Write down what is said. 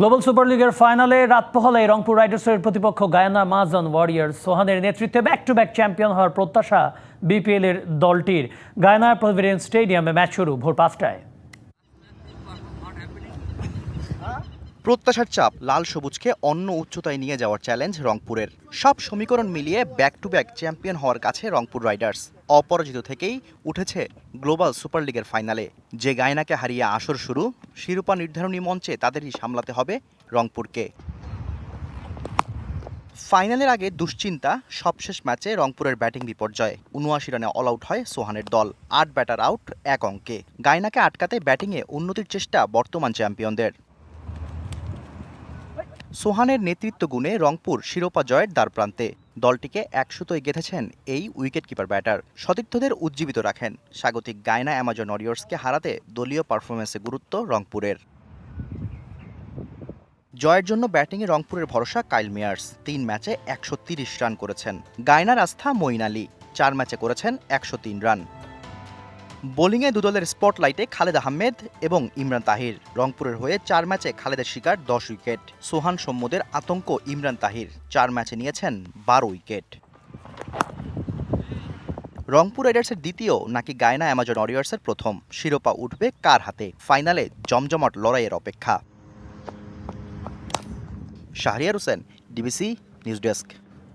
Global super লিগের ফাইনালে রাত পোহলে রংপুর রাইডার্সের প্রতিপক্ষ গায়ানা মাজন ওয়ারিয়ার সোহানের নেতৃত্বে ব্যাক টু ব্যাক চ্যাম্পিয়ন হওয়ার প্রত্যাশা বিপিএল এর দলটির। গায়ানা প্রভিডেন্স স্টেডিয়ামে ম্যাচ শুরু ভোর পাঁচটায়। প্রত্যাশার চাপ লাল সবুজকে অন্য উচ্চতায় নিয়ে যাওয়ার চ্যালেঞ্জ রংপুরের। সব সমীকরণ মিলিয়ে ব্যাক টু ব্যাক চ্যাম্পিয়ন হওয়ার কাছে রংপুর রাইডার্স অপরাজিত থেকেই উঠেছে গ্লোবাল সুপার লিগের ফাইনালে যে গায়নাকে হারিয়ে আসর শুরু, শিরোপা নির্ধারণী মঞ্চে তাদেরই সামলাতে হবে রংপুরকে। ফাইনালের আগে দুশ্চিন্তা, সবশেষ ম্যাচে রংপুরের ব্যাটিং বিপর্যয়। উনআশি রানে অল আউট হয় সোহানের দল, আট ব্যাটার আউট এক অঙ্কে। গায়নাকে আটকাতে ব্যাটিংয়ে উন্নতির চেষ্টা বর্তমান চ্যাম্পিয়নদের সোহানের নেতৃত্ব গুণে রংপুর শিরোপা জয়ের দ্বারপ্রান্তে। দলটিকে একশোতই গেঁথেছেন এই উইকেটকিপার ব্যাটার। সতীর্থদের উজ্জীবিত রাখেন। স্বাগতিক গায়না অ্যামাজন ওয়ারিয়র্সকে হারাতে দলীয় পারফরমেন্সে গুরুত্ব রংপুরের। জয়ের জন্য ব্যাটিংয়ে রংপুরের ভরসা কাইল মেয়ার্স। তিন ম্যাচে একশো রান করেছেন। গায়নার আস্থা মঈন আলী। চার ম্যাচে করেছেন একশো তিন রান। বোলিংয়ে দুদলের স্পটলাইটে খালেদ আহমেদ এবং ইমরান তাহির। রংপুরের হয়ে চার ম্যাচে খালেদের শিকার, দশ উইকেট। সোহান সম্মুদের আতঙ্ক, ইমরান তাহির। চার ম্যাচে নিয়েছেন বারো উইকেট। রংপুর রাইডার্সের দ্বিতীয় নাকি গায়না অ্যামাজন ওয়ারিয়ার্সের প্রথম? শিরোপা উঠবে কার হাতে? ফাইনালে জমজমাট লড়াইয়ের অপেক্ষা। Shahriar Hossain, DBC news desk.